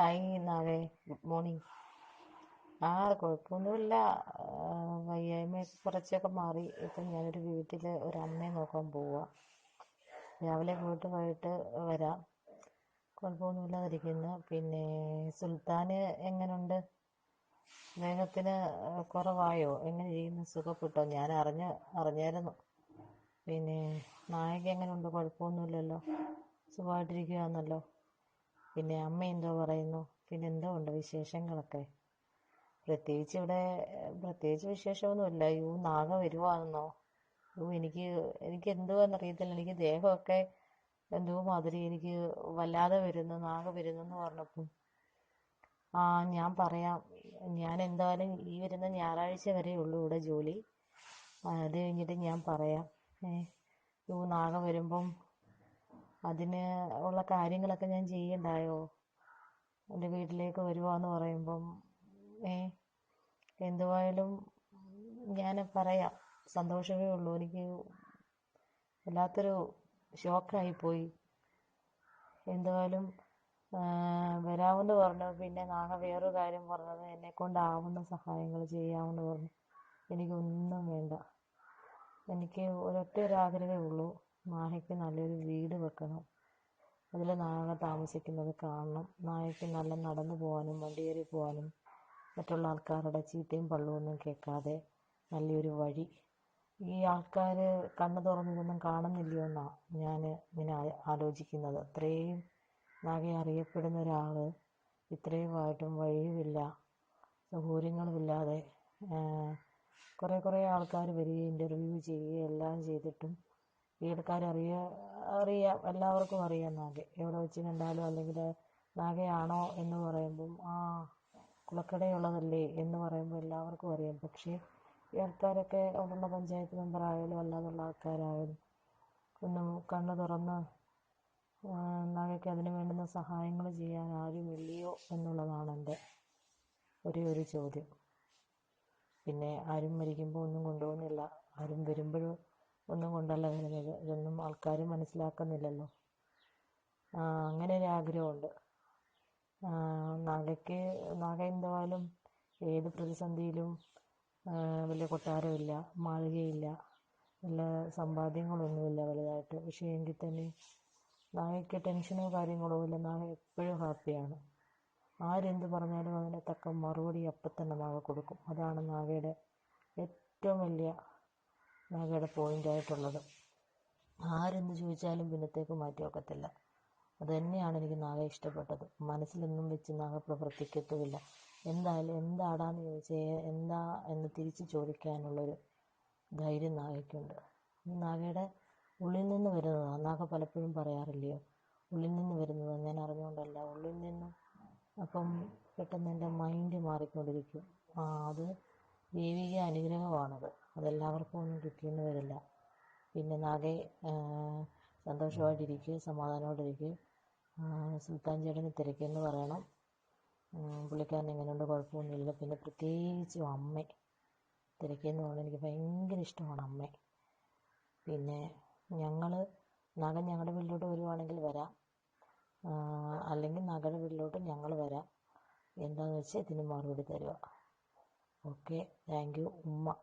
Hi നാവേ good morning. ആ കുഴപ്പമൊന്നുമില്ല. വയ്യായ്മയൊക്കെ വയ്യായ്മ കുറച്ചൊക്കെ മാറി. ഇപ്പം ഞാനൊരു വീട്ടിൽ ഒരു അമ്മയെ നോക്കാൻ പോവുക രാവിലെ പോയിട്ട് വൈകിട്ട് വരാം. കുഴപ്പമൊന്നുമില്ലാതിരിക്കുന്നു പിന്നെ സുൽത്താന് എങ്ങനുണ്ട്? ദേഹത്തിന് കുറവായോ? എങ്ങനെ ഇരിക്കുന്നു? സുഖപ്പെട്ടോ? ഞാൻ അറിഞ്ഞ അറിഞ്ഞായിരുന്നു. പിന്നെ നായക എങ്ങനെയുണ്ട് കുഴപ്പമൊന്നുമില്ലല്ലോ. സുഖമായിട്ടിരിക്കുകയാണല്ലോ പിന്നെ അമ്മ എന്തോ പറയുന്നു. പിന്നെ എന്തോ ഉണ്ട് വിശേഷങ്ങളൊക്കെ? പ്രത്യേകിച്ച് ഇവിടെ പ്രത്യേകിച്ച് വിശേഷമൊന്നുമില്ല. You Naga വരുവാണെന്നോ? യൂ എനിക്ക് എനിക്ക് എന്തുവാന്നറിയത്തില്ല എനിക്ക് ദേഹമൊക്കെ എന്തോ മാതിരി എനിക്ക് വല്ലാതെ വരുന്നു നാഗ വരുന്നു എന്ന് പറഞ്ഞപ്പം. ആ ഞാൻ പറയാം. ഞാൻ എന്തായാലും ഈ വരുന്ന ഞായറാഴ്ച വരെ ഉള്ളൂ ഇവിടെ ജോലി. അത് കഴിഞ്ഞിട്ട് ഞാൻ പറയാം. ഏ നാഗ വരുമ്പം അതിന് ഉള്ള കാര്യങ്ങളൊക്കെ ഞാൻ ചെയ്യണ്ടായോ? എന്റെ വീട്ടിലേക്ക് വരുവാന്ന് പറയുമ്പം ഏ എന്തുവായാലും ഞാൻ പറയാം. സന്തോഷമേ ഉള്ളൂ. എനിക്ക് വല്ലാത്തൊരു ഷോക്കായിപ്പോയി. എന്തുവായാലും വരാമെന്ന് പറഞ്ഞു. പിന്നെ നാളെ വേറൊരു കാര്യം പറഞ്ഞത് എന്നെ കൊണ്ടാവുന്ന സഹായങ്ങൾ ചെയ്യാമെന്ന് പറഞ്ഞു. എനിക്കൊന്നും വേണ്ട. എനിക്ക് ഒരൊറ്റ ഒരു ആഗ്രഹമേ ഉള്ളൂ. നായയ്ക്ക് നല്ലൊരു വീട് വെക്കണം. അതിൽ നായ താമസിക്കുന്നത് കാണണം. നായയ്ക്ക് നല്ല നടന്നു പോകാനും വണ്ടി കയറി പോകാനും മറ്റുള്ള ആൾക്കാരുടെ ചീത്തയും പള്ളുമൊന്നും കേൾക്കാതെ നല്ലൊരു വഴി. ഈ ആൾക്കാർ കണ്ണു തുറന്നിതൊന്നും കാണുന്നില്ലയോ എന്നാണ് ഞാൻ ഇങ്ങനെ ആലോചിക്കുന്നത്. അത്രയും നായ അറിയപ്പെടുന്ന ഒരാൾ ഇത്രയുമായിട്ടും വഴിയുമില്ല സൗകര്യങ്ങളുമില്ലാതെ കുറേ കുറേ ആൾക്കാർ വരികയും ഇന്റർവ്യൂ ചെയ്യുകയും എല്ലാം ചെയ്തിട്ടും വീട്ടുകാർ അറിയ അറിയാം എല്ലാവർക്കും അറിയാം നാഗെ. എവിടെ വെച്ച് കണ്ടാലും അല്ലെങ്കിൽ നാഗയാണോ എന്ന് പറയുമ്പം ആ കുളക്കടയുള്ളതല്ലേ എന്ന് പറയുമ്പോൾ എല്ലാവർക്കും അറിയാം. പക്ഷേ ഈ ആൾക്കാരൊക്കെ അവിടെയുള്ള പഞ്ചായത്ത് മെമ്പറായാലും അല്ലാതുള്ള ആൾക്കാരായാലും ഒന്ന് കണ്ണ് തുറന്ന് നാഗയ്ക്ക് അതിന് വേണ്ടുന്ന സഹായങ്ങൾ ചെയ്യാൻ ആരും ആരുമില്ലയോ എന്നുള്ളതാണ് എന്റെ ഒരേ ഒരു ചോദ്യം. പിന്നെ ആരും മരിക്കുമ്പോൾ ഒന്നും കൊണ്ടുപോകുന്നില്ല. ആരും വരുമ്പോഴും ഒന്നും കൊണ്ടല്ല വരുന്നത്. ഇതൊന്നും ആൾക്കാർ മനസ്സിലാക്കുന്നില്ലല്ലോ. അങ്ങനെ ഒരു ആഗ്രഹമുണ്ട്. നാഗയ്ക്ക് നാഗ എന്തായാലും ഏത് പ്രതിസന്ധിയിലും വലിയ കൊട്ടാരമില്ല മാളികയില്ല വല്ല സമ്പാദ്യങ്ങളൊന്നുമില്ല വലുതായിട്ട്. പക്ഷേ എങ്കിൽ തന്നെ നാഗയ്ക്ക് ടെൻഷനോ കാര്യങ്ങളോ ഇല്ല. നാഗ എപ്പോഴും ഹാപ്പിയാണ്. ആരെന്ത് പറഞ്ഞാലും അതിന് തക്ക മറുപടി അപ്പം തന്നെ നാഗ കൊടുക്കും. അതാണ് നാഗയുടെ ഏറ്റവും വലിയ നാഗയുടെ പോയിന്റായിട്ടുള്ളത് ആരെന്ത് ചോദിച്ചാലും പിന്നത്തേക്ക് മാറ്റി വെക്കത്തില്ല. അത് തന്നെയാണ് എനിക്ക് നാഗ ഇഷ്ടപ്പെട്ടത്. മനസ്സിലൊന്നും വെച്ച് നാഗ പ്രവർത്തിക്കത്തുമില്ല. എന്തായാലും എന്താടാന്ന് ചോദിച്ചാൽ എന്താ എന്ന് തിരിച്ച് ചോദിക്കാനുള്ളൊരു ധൈര്യം നാഗയ്ക്കുണ്ട്. നാഗയുടെ ഉള്ളിൽ നിന്ന് വരുന്നതാണ് നാഗ പലപ്പോഴും പറയാറില്ലയോ? ഉള്ളിൽ നിന്ന് വരുന്നതാണ് ഞാൻ അറിഞ്ഞുകൊണ്ടല്ല ഉള്ളിൽ നിന്നും അപ്പം പെട്ടെന്ന് എന്റെ മൈൻഡ് മാറിക്കൊണ്ടിരിക്കും. ആ അത് ദൈവിക അനുഗ്രഹമാണത്. അതെല്ലാവർക്കും ഒന്നും കിട്ടിയെന്ന് വരില്ല പിന്നെ നാഗെ സന്തോഷമായിട്ടിരിക്കുക സമാധാനമായിട്ടിരിക്കുക ആ, സുൽത്താൻ ചേട്ടന് തിരക്കെന്ന് പറയണം. പുള്ളിക്കാരൻ എങ്ങനെയുണ്ട്? കുഴപ്പമൊന്നുമില്ല. പിന്നെ പ്രത്യേകിച്ചും അമ്മ. തിരക്കെന്ന് പറഞ്ഞാൽ എനിക്ക് ഭയങ്കര ഇഷ്ടമാണ് അമ്മ. പിന്നെ ഞങ്ങൾ നാഗൻ ഞങ്ങളുടെ വീട്ടിലോട്ട് വരുവാണെങ്കിൽ വരാം. അല്ലെങ്കിൽ നഗയുടെ വീട്ടിലോട്ട് ഞങ്ങൾ വരാം. എന്താണെന്ന് വെച്ചാൽ ഇതിന് മറുപടി തരിക. ഓക്കെ താങ്ക് യു ഉമ്മ